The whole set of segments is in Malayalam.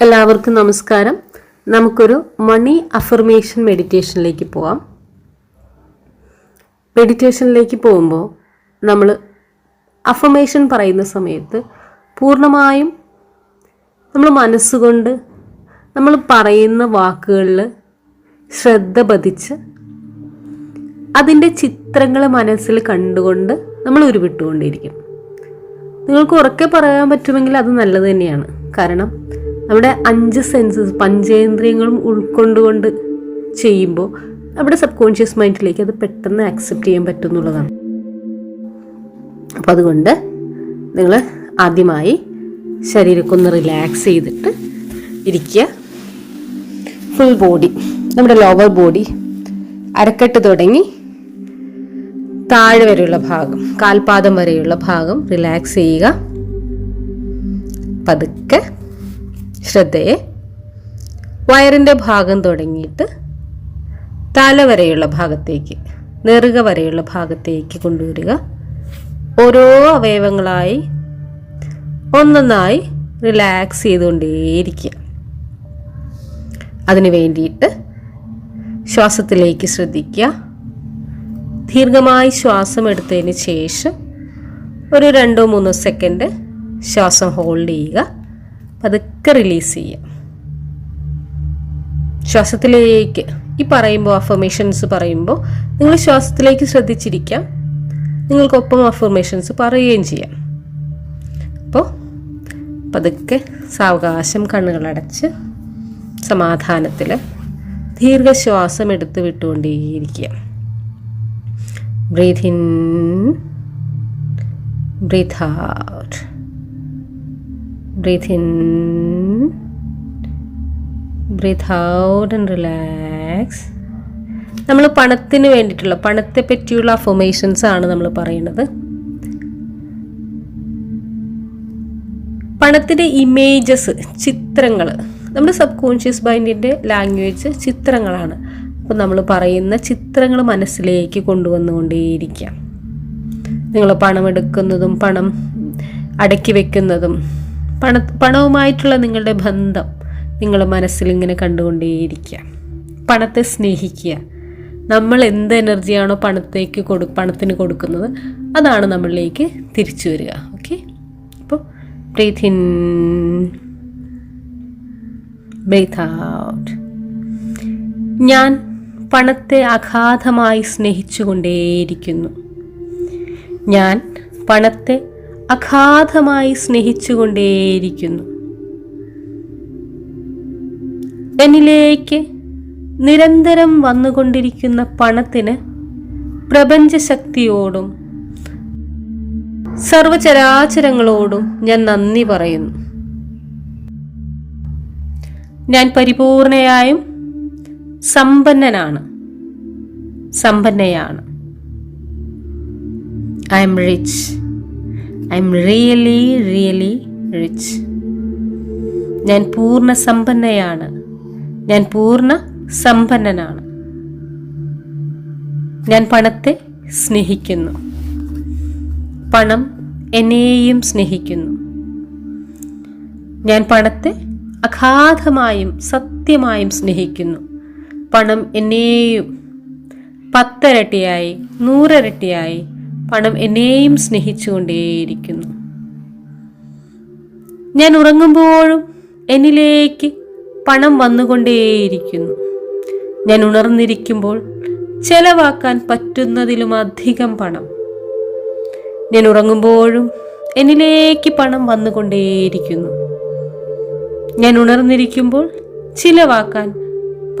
എല്ലാവർക്കും നമസ്കാരം. നമുക്കൊരു മണി അഫർമേഷൻ മെഡിറ്റേഷനിലേക്ക് പോവാം. മെഡിറ്റേഷനിലേക്ക് പോകുമ്പോൾ നമ്മൾ അഫർമേഷൻ പറയുന്ന സമയത്ത് പൂർണമായും നമ്മൾ മനസ്സുകൊണ്ട് നമ്മൾ പറയുന്ന വാക്കുകളിൽ ശ്രദ്ധ പതിച്ച് അതിന്റെ ചിത്രങ്ങൾ മനസ്സിൽ കണ്ടുകൊണ്ട് നമ്മൾ ഉരുവിട്ടുകൊണ്ടിരിക്കും. നിങ്ങൾക്ക് ഉറക്കെ പറയാൻ പറ്റുമെങ്കിൽ അത് നല്ലത് തന്നെയാണ്. കാരണം നമ്മുടെ അഞ്ച് സെൻസസ് പഞ്ചേന്ദ്രിയങ്ങളും ഉൾക്കൊണ്ടുകൊണ്ട് ചെയ്യുമ്പോൾ നമ്മുടെ സബ് കോൺഷ്യസ് മൈൻഡിലേക്ക് അത് പെട്ടെന്ന് ആക്സെപ്റ്റ് ചെയ്യാൻ പറ്റും എന്നുള്ളതാണ് അപ്പം അതുകൊണ്ട് നിങ്ങൾ ആദ്യമായി ശരീരമൊക്കെ ഒന്ന് റിലാക്സ് ചെയ്തിട്ട് ഇരിക്കുക. ഫുൾ ബോഡി നമ്മുടെ ലോവർ ബോഡി അരക്കെട്ട് തുടങ്ങി താഴെ വരെയുള്ള ഭാഗം കാൽപാദം വരെയുള്ള ഭാഗം റിലാക്സ് ചെയ്യുക. പതുക്കെ ശ്രദ്ധയെ വയറിന്റെ ഭാഗം തുടങ്ങിയിട്ട് തല വരെയുള്ള ഭാഗത്തേക്ക് നെറുക വരെയുള്ള ഭാഗത്തേക്ക് കൊണ്ടുവരിക. ഓരോ അവയവങ്ങളായി ഒന്നൊന്നായി റിലാക്സ് ചെയ്തുകൊണ്ടേയിരിക്കുക. അതിനു വേണ്ടിയിട്ട് ശ്വാസത്തിലേക്ക് ശ്രദ്ധിക്കുക. ദീർഘമായി ശ്വാസം എടുത്തതിന് ശേഷം ഒരു രണ്ടോ മൂന്നോ സെക്കൻഡ് ശ്വാസം ഹോൾഡ് ചെയ്യുക. പതുക്കെ റിലീസ് ചെയ്യുക ശ്വാസത്തിലേക്ക് ഈ പറയുമ്പോൾ അഫർമേഷൻസ് പറയുമ്പോൾ നിങ്ങൾ ശ്വാസത്തിലേക്ക് ശ്രദ്ധിച്ചിരിക്കാം. നിങ്ങൾക്കൊപ്പം അഫർമേഷൻസ് പറയുകയും ചെയ്യാം. അപ്പോൾ പതുക്കെ സാവകാശം കണ്ണുകളടച്ച് സമാധാനത്തിൽ ദീർഘശ്വാസം എടുത്ത് വിട്ടുകൊണ്ടേയിരിക്കുക. Breathe in breathe out breathe in, breathe out and relax. നമ്മൾ പണത്തിന് വേണ്ടിയിട്ടുള്ള പണത്തെ പറ്റിയുള്ള അഫോമേഷൻസ് ആണ് നമ്മൾ പറയുന്നത്. പണത്തിന്റെ ഇമേജസ് ചിത്രങ്ങൾ നമ്മുടെ സബ് കോൺഷ്യസ് മൈൻഡിന്റെ ലാംഗ്വേജ് ചിത്രങ്ങളാണ്. അപ്പോൾ നമ്മൾ പറയുന്ന ചിത്രങ്ങൾ മനസ്സിലേക്ക് കൊണ്ടുവന്നുകൊണ്ടേയിരിക്കാം. നിങ്ങൾ പണം എടുക്കുന്നതും പണം അടക്കി വെക്കുന്നതും പണ പണവുമായിട്ടുള്ള നിങ്ങളുടെ ബന്ധം നിങ്ങൾ മനസ്സിൽ ഇങ്ങനെ കണ്ടുകൊണ്ടേയിരിക്കുക. പണത്തെ സ്നേഹിക്കുക. നമ്മൾ എന്ത് എനർജിയാണോ പണത്തേക്ക് കൊടു പണത്തിന് കൊടുക്കുന്നത് അതാണ് നമ്മളിലേക്ക് തിരിച്ചു വരിക. ഓക്കെ? അപ്പോൾ ബ്രീത്ത് ഇൻ ബ്രീത്ത് ഔട്ട്. ഞാൻ പണത്തെ അഗാധമായി സ്നേഹിച്ചുകൊണ്ടേയിരിക്കുന്നു. ഞാൻ പണത്തെ അഗാധമായി സ്നേഹിച്ചുകൊണ്ടേയിരിക്കുന്നു. എന്നിലേക്ക് നിരന്തരം വന്നുകൊണ്ടിരിക്കുന്ന പണത്തിന് പ്രപഞ്ചശക്തിയോടും സർവചരാചരങ്ങളോടും ഞാൻ നന്ദി പറയുന്നു. ഞാൻ പരിപൂർണയായും സമ്പന്നനാണ്. സമ്പന്നയാണ്. I am rich I am really really rich ഞാൻ പൂർണ സമ്പന്നയാണ്. ഞാൻ പൂർണ സമ്പന്നനാണ്. ഞാൻ പണത്തെ സ്നേഹിക്കുന്നു. പണം എന്നെയും സ്നേഹിക്കുന്നു. ഞാൻ പണത്തെ അഗാധമായും സത്യമായും സ്നേഹിക്കുന്നു. പണം എന്നെയും പത്തരട്ടിയായി നൂറരട്ടിയായി പണം എന്നെയും സ്നേഹിച്ചുകൊണ്ടേയിരിക്കുന്നു. ഞാൻ ഉറങ്ങുമ്പോഴും എന്നിലേക്ക് പണം വന്നുകൊണ്ടേയിരിക്കുന്നു. ഞാൻ ഉണർന്നിരിക്കുമ്പോൾ ചെലവാക്കാൻ പറ്റുന്നതിലും അധികം പണം. ഞാൻ ഉറങ്ങുമ്പോഴും എന്നിലേക്ക് പണം വന്നുകൊണ്ടേയിരിക്കുന്നു. ഞാൻ ഉണർന്നിരിക്കുമ്പോൾ ചിലവാക്കാൻ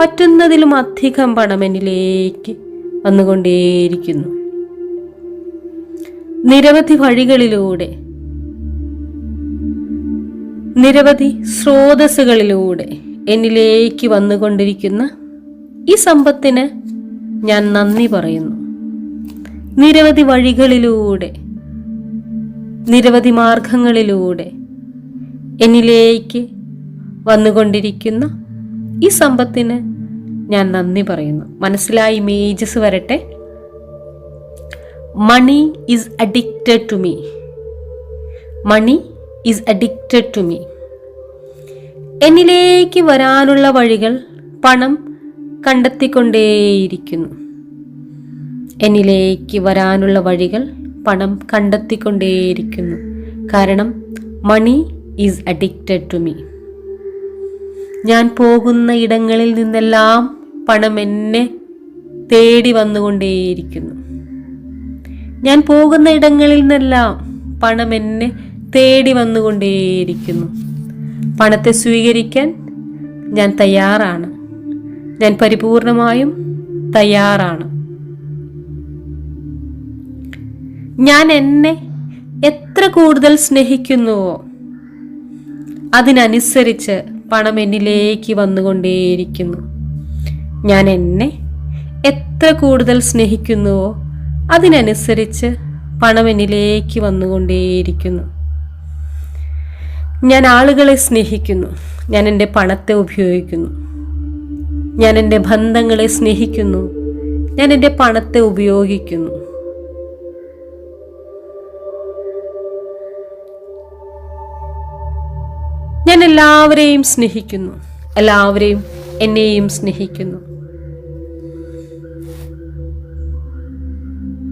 പറ്റുന്നതിലും അധികം പണം എന്നിലേക്ക് വന്നുകൊണ്ടേയിരിക്കുന്നു. നിരവധി വഴികളിലൂടെ. നിരവധി സ്രോതസ്സുകളിലൂടെ എന്നിലേക്ക് വന്നുകൊണ്ടിരിക്കുന്ന ഈ സമ്പത്തിന് ഞാൻ നന്ദി പറയുന്നു. നിരവധി വഴികളിലൂടെ നിരവധി മാർഗങ്ങളിലൂടെ എന്നിലേക്ക് വന്നുകൊണ്ടിരിക്കുന്ന ഈ സമ്പത്തിന് ഞാൻ നന്ദി പറയുന്നു. മനസ്സിലായി ഇമേജസ് വരട്ടെ? Money is addicted to me money is addicted to me എന്നിലേക്ക് വരാനുള്ള വഴികൾ പണം കണ്ടെത്തിക്കൊണ്ടേയിരിക്കുന്നു. എന്നിലേക്ക് വരാനുള്ള വഴികൾ പണം കണ്ടെത്തിക്കൊണ്ടേയിരിക്കുന്നു. കാരണം money is addicted to me ഞാൻ പോകുന്ന ഇടങ്ങളിൽ നിന്നെല്ലാം പണം എന്നെ തേടി വന്നുകൊണ്ടേയിരിക്കുന്നു. ഞാൻ പോകുന്ന ഇടങ്ങളിൽ നിന്നെല്ലാം പണം എന്നെ തേടി വന്നുകൊണ്ടേയിരിക്കുന്നു. പണത്തെ സ്വീകരിക്കാൻ ഞാൻ തയ്യാറാണ്. ഞാൻ പരിപൂർണമായും തയ്യാറാണ്. ഞാൻ എന്നെ എത്ര കൂടുതൽ സ്നേഹിക്കുന്നുവോ അതിനനുസരിച്ച് പണം എന്നിലേക്ക് വന്നുകൊണ്ടേയിരിക്കുന്നു. ഞാൻ എന്നെ എത്ര കൂടുതൽ സ്നേഹിക്കുന്നുവോ അതിനനുസരിച്ച് പണം എന്നിലേക്ക് വന്നുകൊണ്ടേയിരിക്കുന്നു. ഞാൻ ആളുകളെ സ്നേഹിക്കുന്നു. ഞാൻ എന്റെ പണത്തെ ഉപയോഗിക്കുന്നു. ഞാൻ എന്റെ ബന്ധങ്ങളെ സ്നേഹിക്കുന്നു. ഞാൻ എന്റെ പണത്തെ ഉപയോഗിക്കുന്നു. ഞാൻ എല്ലാവരെയും സ്നേഹിക്കുന്നു. എല്ലാവരെയും എന്നെയും സ്നേഹിക്കുന്നു.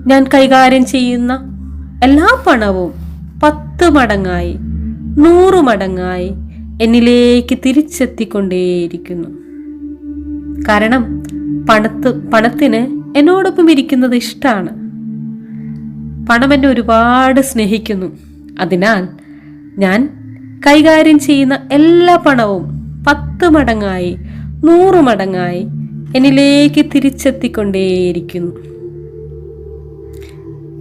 ഞാൻ കൈകാര്യം ചെയ്യുന്ന എല്ലാ പണവും പത്ത് മടങ്ങായി നൂറു മടങ്ങായി എന്നിലേക്ക് തിരിച്ചെത്തിക്കൊണ്ടേയിരിക്കുന്നു. കാരണം പണത്ത് പണത്തിന് എന്നോടൊപ്പം ഇരിക്കുന്നത് ഇഷ്ടമാണ് പണം എന്നെ ഒരുപാട് സ്നേഹിക്കുന്നു. അതിനാൽ ഞാൻ കൈകാര്യം ചെയ്യുന്ന എല്ലാ പണവും പത്ത് മടങ്ങായി നൂറ് മടങ്ങായി എന്നിലേക്ക് തിരിച്ചെത്തിക്കൊണ്ടേയിരിക്കുന്നു.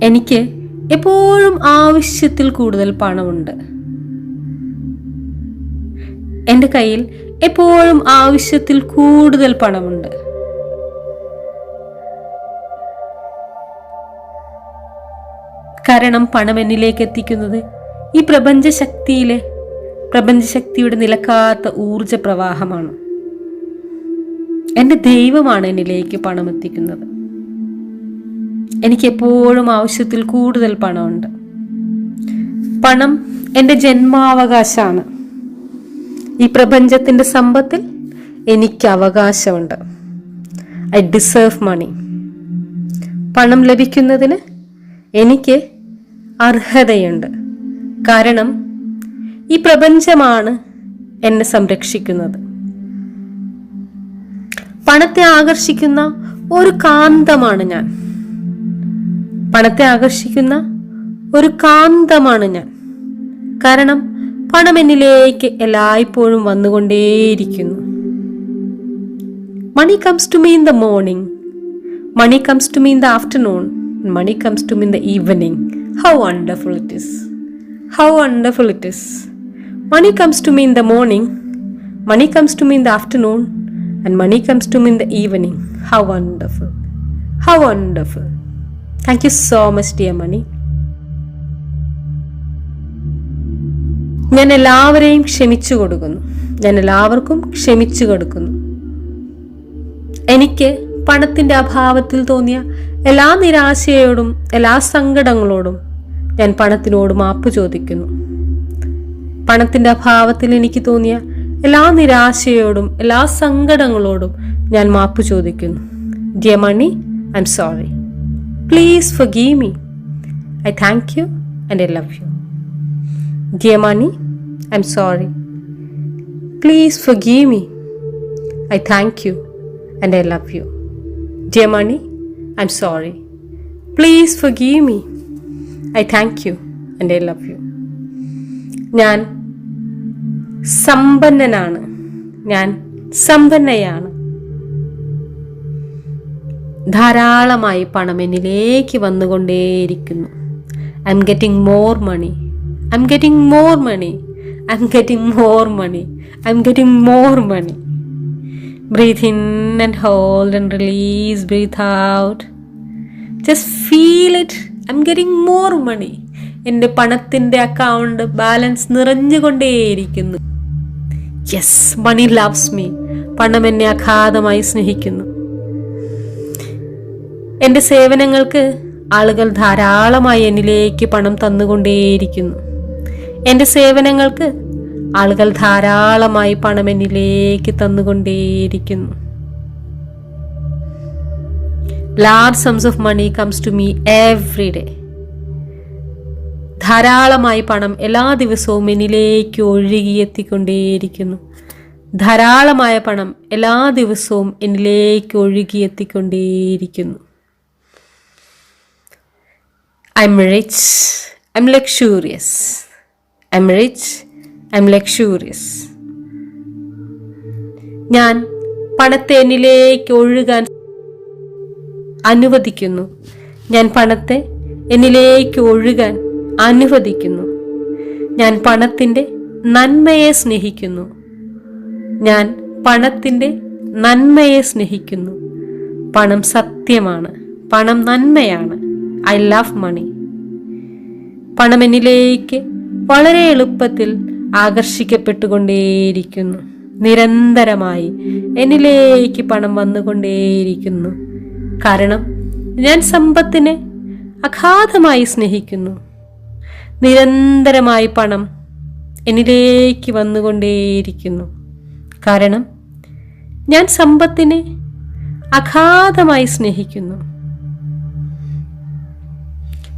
എനിക്ക് എപ്പോഴും ആവശ്യത്തിൽ കൂടുതൽ പണമുണ്ട്. എന്റെ കയ്യിൽ എപ്പോഴും ആവശ്യത്തിൽ കൂടുതൽ പണമുണ്ട്. കാരണം പണം എന്നിലേക്ക് എത്തിക്കുന്നത് ഈ പ്രപഞ്ചശക്തിയിലെ പ്രപഞ്ചശക്തിയുടെ നിലക്കാത്ത ഊർജ പ്രവാഹമാണ്. എന്റെ ദൈവമാണ് എന്നിലേക്ക് പണം എത്തിക്കുന്നത്. എനിക്ക് എപ്പോഴും ആവശ്യത്തിൽ കൂടുതൽ പണമുണ്ട്. പണം എന്റെ ജന്മാവകാശമാണ്. ഈ പ്രപഞ്ചത്തിന്റെ സമ്പത്തിൽ എനിക്ക് അവകാശമുണ്ട്. ഐ ഡിസേർവ് മണി പണം ലഭിക്കുന്നതിന് എനിക്ക് അർഹതയുണ്ട്. കാരണം ഈ പ്രപഞ്ചമാണ് എന്നെ സംരക്ഷിക്കുന്നത്. പണത്തെ ആകർഷിക്കുന്ന ഒരു കാന്തമാണ് ഞാൻ. പണത്തെ ആകർഷിക്കുന്ന ഒരു കാന്തമാണ് ഞാൻ. കാരണം പണം എന്നിലേക്ക് എല്ലായ്പ്പോഴും വന്നുകൊണ്ടേയിരിക്കുന്നു. Money comes to me in the morning money comes to me in the afternoon money comes to me in the evening how wonderful it is how wonderful it is money comes to me in the morning money comes to me in the afternoon and money comes to me in the evening how wonderful how wonderful thank you so much dear money ഞാൻ എല്ലാവരെയും ക്ഷമിച്ചു കൊടുക്കുന്നു. ഞാൻ എല്ലാവർക്കും ക്ഷമിച്ചു കൊടുക്കുന്നു. എനിക്ക് പണത്തിന്റെ അഭാവത്തിൽ തോന്നിയ എല്ലാ നിരാശയോടും എല്ലാ സങ്കടങ്ങളോടും ഞാൻ പണത്തിനോട് മാപ്പ് ചോദിക്കുന്നു. പണത്തിന്റെ അഭാവത്തിൽ എനിക്ക് തോന്നിയ എല്ലാ നിരാശയോടും എല്ലാ സങ്കടങ്ങളോടും ഞാൻ മാപ്പ് ചോദിക്കുന്നു. Dear money I am sorry Please forgive me I thank you and I love you Dear money, I'm sorry. Please forgive me. I thank you and I love you. Dear money, I'm sorry. Please forgive me. I thank you and I love you. ഞാൻ സമ്പന്നനാണ് ഞാൻ സമ്പന്നയാണ് ധാരാളമായി പണം എന്നിലേക്ക് വന്നുകൊണ്ടേയിരിക്കുന്നു. I am getting more money I am getting more money I am getting more money I am getting more money breathe in and hold and release breathe out just feel it I am getting more money എന്റെ പണത്തിന്റെ അക്കൗണ്ട് ബാലൻസ് നിറഞ്ഞുകൊണ്ടേയിരിക്കുന്നു. യെസ് മണി ലവ്സ് മീ പണം എന്നെ അഗാധമായി സ്നേഹിക്കുന്നു. എന്റെ സേവനങ്ങൾക്ക് ആളുകൾ ധാരാളമായി എന്നിലേക്ക് പണം തന്നുകൊണ്ടേയിരിക്കുന്നു. എന്റെ സേവനങ്ങൾക്ക് ആളുകൾ ധാരാളമായി പണം എന്നിലേക്ക് തന്നുകൊണ്ടേയിരിക്കുന്നു. Large sums of money comes to me every day ധാരാളമായി പണം എല്ലാ ദിവസവും എന്നിലേക്ക് ഒഴുകിയെത്തിക്കൊണ്ടേയിരിക്കുന്നു ധാരാളമായ പണം എല്ലാ ദിവസവും എന്നിലേക്ക് ഒഴുകിയെത്തിക്കൊണ്ടേയിരിക്കുന്നു am luxurious I am rich I am luxurious ഞാൻ പണത്തെ എന്നിലേക്ക് ഒഴുകാൻ അനുവദിക്കുന്നു. ഞാൻ പണത്തെ എന്നിലേക്ക് ഒഴുകാൻ അനുവദിക്കുന്നു. ഞാൻ പണത്തിന്റെ നന്മയെ സ്നേഹിക്കുന്നു. ഞാൻ പണത്തിന്റെ നന്മയെ സ്നേഹിക്കുന്നു. പണം സത്യമാണ് പണം നന്മയാണ്. I love money. പണം എന്നിലേക്ക് വളരെ എളുപ്പത്തിൽ ആകർഷിക്കപ്പെട്ടുകൊണ്ടേയിരിക്കുന്നു. നിരന്തരമായി എന്നിലേക്ക് പണം വന്നുകൊണ്ടേയിരിക്കുന്നു. കാരണം ഞാൻ സമ്പത്തിനെ അഗാധമായി സ്നേഹിക്കുന്നു. നിരന്തരമായി പണം എന്നിലേക്ക് വന്നുകൊണ്ടേയിരിക്കുന്നു. കാരണം ഞാൻ സമ്പത്തിനെ അഗാധമായി സ്നേഹിക്കുന്നു.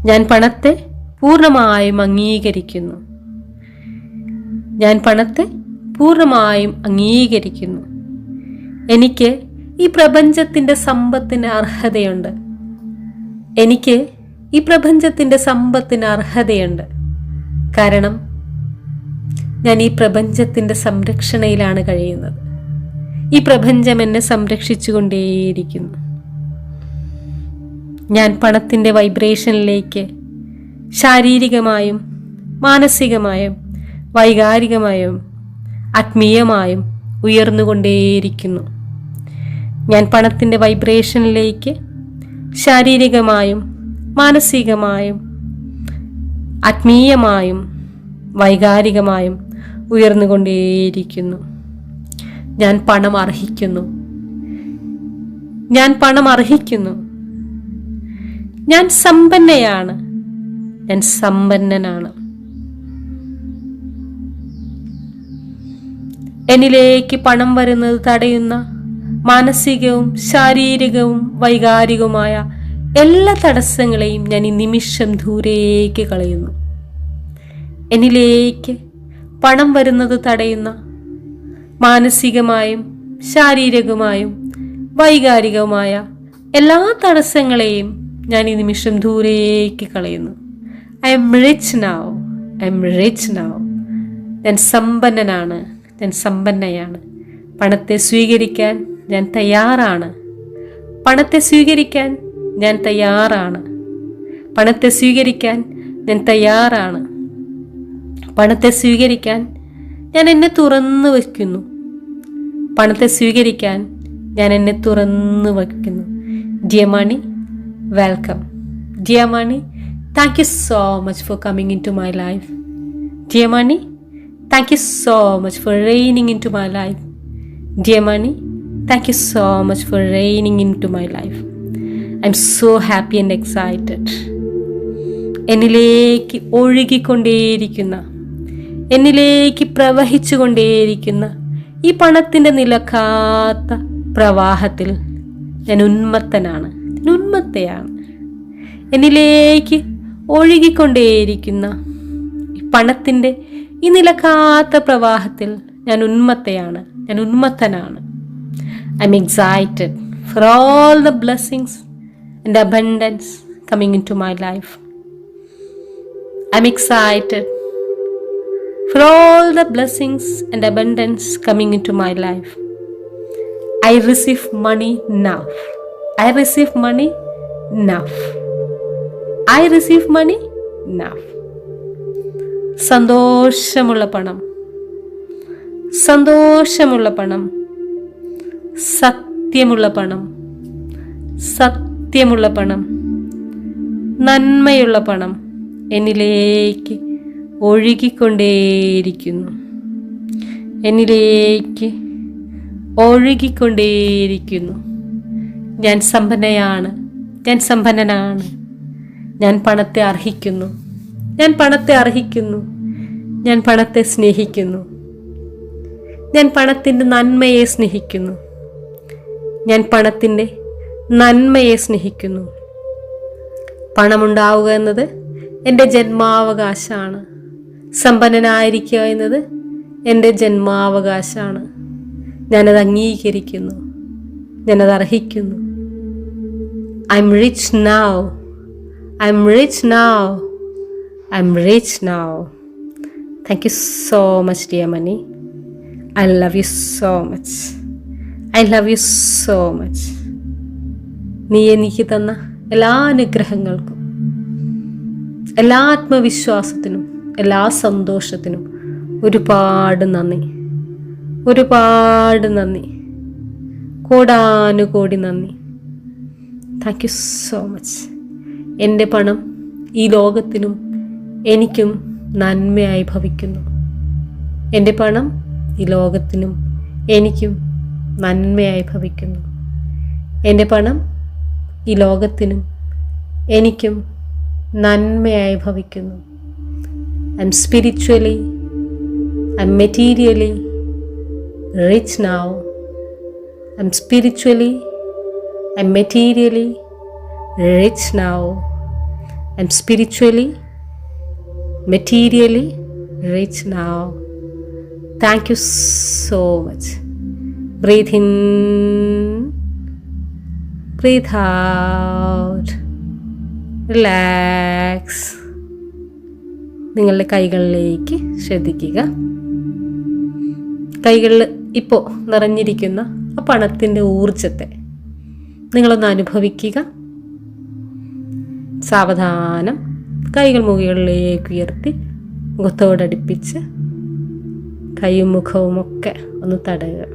ഞാൻ പണത്തെ പൂർണമായും അംഗീകരിക്കുന്നു. ഞാൻ പണത്തെ പൂർണമായും അംഗീകരിക്കുന്നു. എനിക്ക് ഈ പ്രപഞ്ചത്തിന്റെ സമ്പത്തിന് അർഹതയുണ്ട്. എനിക്ക് ഈ പ്രപഞ്ചത്തിന്റെ സമ്പത്തിന് അർഹതയുണ്ട്. കാരണം ഞാൻ ഈ പ്രപഞ്ചത്തിന്റെ സംരക്ഷണയിലാണ് കഴിയുന്നത്. ഈ പ്രപഞ്ചം എന്നെ സംരക്ഷിച്ചുകൊണ്ടേയിരിക്കുന്നു. ഞാൻ പണത്തിന്റെ വൈബ്രേഷനിലേക്ക് ശാരീരികമായും മാനസികമായും വൈകാരികമായും ആത്മീയമായും ഉയർന്നുകൊണ്ടേയിരിക്കുന്നു. ഞാൻ പണത്തിന്റെ വൈബ്രേഷനിലേക്ക് ശാരീരികമായും മാനസികമായും ആത്മീയമായും വൈകാരികമായും ഉയർന്നുകൊണ്ടേയിരിക്കുന്നു. ഞാൻ പണം അർഹിക്കുന്നു. ഞാൻ പണം അർഹിക്കുന്നു. ഞാൻ സമ്പന്നയാണ്. ഞാൻ സമ്പന്നനാണ്. എന്നിലേക്ക് പണം വരുന്നത് തടയുന്ന മാനസികവും ശാരീരികവും വൈകാരികവുമായ എല്ലാ തടസ്സങ്ങളെയും ഞാൻ ഈ നിമിഷം ദൂരേക്ക് കളയുന്നു. എന്നിലേക്ക് പണം വരുന്നത് തടയുന്ന മാനസികമായും ശാരീരികമായും വൈകാരികവുമായ എല്ലാ തടസ്സങ്ങളെയും ഞാൻ ഈ നിമിഷം ദൂരേക്ക് കളയുന്നു. I am rich now I am rich now ഞാൻ സമ്പന്നനാണ്. ഞാൻ സമ്പന്നയാണ്. പണത്തെ സ്വീകരിക്കാൻ ഞാൻ തയ്യാറാണ്. പണത്തെ സ്വീകരിക്കാൻ ഞാൻ തയ്യാറാണ്. പണത്തെ സ്വീകരിക്കാൻ ഞാൻ തയ്യാറാണ്. പണത്തെ സ്വീകരിക്കാൻ ഞാൻ എന്നെ തുറന്നു വയ്ക്കുന്നു. പണത്തെ സ്വീകരിക്കാൻ ഞാൻ എന്നെ തുറന്നു വയ്ക്കുന്നു. Dear money welcome dear money thank you so much for coming into my life dear money thank you so much for raining into my life dear money thank you so much for raining into my life I am so happy and excited എന്നിലേക്ക് ഒഴുകിക്കൊണ്ടേയിരിക്കുന്ന എന്നിലേക്ക് പ്രവഹിച്ചു കൊണ്ടേയിരിക്കുന്ന ഈ പണത്തിന്റെ നിലക്കാത്ത പ്രവാഹത്തിൽ ഞാൻ ഉന്മത്തനാണ്. ഞാൻ ഉന്മത്തയാണ് എന്നിലേക്ക് ഒഴുകിക്കൊണ്ടേയിരിക്കുന്ന പണത്തിന്റെ ഈ നിലക്കാത്ത പ്രവാഹത്തിൽ ഞാൻ ഉന്മത്തയാണ് ഞാൻ ഉന്മത്തനാണ്. I am excited for all the blessings and abundance coming into my life I am excited for all the blessings and abundance coming into my life I receive money now. I receive money now. I receive money now. സന്തോഷമുള്ള പണം. സന്തോഷമുള്ള പണം. സത്യമുള്ള പണം. സത്യമുള്ള പണം. നന്മയുള്ള പണം എന്നിലേക്ക് ഒഴുകിക്കൊണ്ടേയിരിക്കുന്നു. എന്നിലേക്ക് ഒഴുകിക്കൊണ്ടേയിരിക്കുന്നു. ഞാൻ സമ്പന്നയാണ്. ഞാൻ സമ്പന്നനാണ്. ഞാൻ പണത്തെ അർഹിക്കുന്നു. ഞാൻ പണത്തെ അർഹിക്കുന്നു. ഞാൻ പണത്തെ സ്നേഹിക്കുന്നു. ഞാൻ പണത്തിന്റെ നന്മയെ സ്നേഹിക്കുന്നു. ഞാൻ പണത്തിന്റെ നന്മയെ സ്നേഹിക്കുന്നു. പണമുണ്ടാവുക എന്നത് എന്റെ ജന്മാവകാശമാണ് സമ്പന്നനായിരിക്കുക എന്നത് എന്റെ ജന്മാവകാശമാണ് ഞാനത് അംഗീകരിക്കുന്നു. ഞാനത് അർഹിക്കുന്നു. I am rich now I am rich now I am rich now thank you so much dear money I love you so much I love you so much നീ എനിക്ക് തന്ന എല്ലാ അനുഗ്രഹങ്ങൾക്കും എല്ലാ ആത്മവിശ്വാസത്തിനും എല്ലാ സന്തോഷത്തിനും ഒരുപാട് നന്ദി. ഒരുപാട് നന്ദി. കോടാനുകോടി നന്ദി. താങ്ക് യു സോ മച്ച് എന്റെ പണം ഈ ലോകത്തിനും എനിക്കും നന്മയായി ഭവിക്കുന്നു. എന്റെ പണം ഈ ലോകത്തിനും എനിക്കും നന്മയായി ഭവിക്കുന്നു. എന്റെ പണം ഈ ലോകത്തിനും എനിക്കും നന്മയായി ഭവിക്കുന്നു. I am spiritually I am materially rich now am spiritually I am materially rich now I am spiritually materially rich now thank you so much breathe in relax നിങ്ങളുടെ കൈകളിലേക്ക് ശ്രദ്ധിക്കുക. കൈകളിൽ ഇപ്പോൾ നിറഞ്ഞിരിക്കുന്ന ആ പണത്തിന്റെ ഊർജത്തെ നിങ്ങളൊന്ന് അനുഭവിക്കുക. സാവധാനം കൈകൾ മുകളിലേക്ക് ഉയർത്തി മുഖത്തോടടുപ്പിച്ച് കൈയും മുഖവും ഒക്കെ ഒന്ന് തടയുക.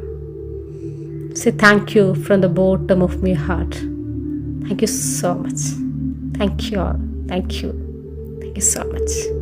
Say thank you from the bottom of my heart thank you so much thank you all thank you thank you so much